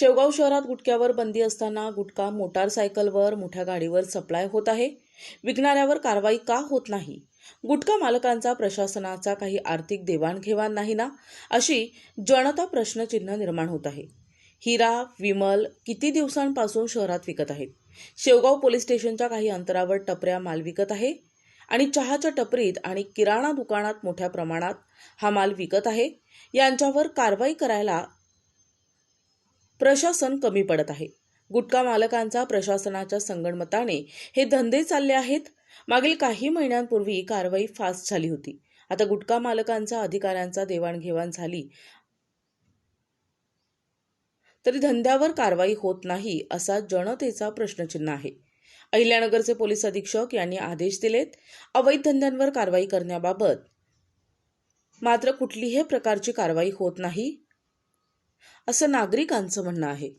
शेवगाव शहरात गुटख्यावर बंदी असताना गुटखा मोटारसायकलवर मोठ्या गाडीवर सप्लाय होत आहे. विकणाऱ्यावर कारवाई का होत नाही? गुटखा मालकांचा प्रशासनाचा काही आर्थिक देवाणघेवाण नाही ना? अशी जनता प्रश्नचिन्ह निर्माण होत आहे. हिरा विमल किती दिवसांपासून शहरात विकत आहेत? शेवगाव पोलीस स्टेशनच्या काही अंतरावर टपऱ्या माल विकत आहे आणि चहाच्या टपरीत आणि किराणा दुकानात मोठ्या प्रमाणात हा माल विकत आहे. यांच्यावर कारवाई करायला प्रशासन कमी पडत आहे. गुटखा मालकांचा प्रशासनाच्या संगणमताने हे धंदे चालले आहेत. मागील काही महिन्यांपूर्वी कारवाई फास्ट झाली होती. आता गुटखा मालकांचा अधिकाऱ्यांचा देवाणघेवाण झाली. तरी धंद्यावर कारवाई होत नाही असा जनतेचा प्रश्नचिन्ह आहे. अहिल्यानगरचे पोलीस अधीक्षक यांनी आदेश दिलेत अवैध धंद्यांवर कारवाई करण्याबाबत मात्र कुठलीही प्रकारची कारवाई होत नाही. असं नागरिकांचं म्हणणं आहे.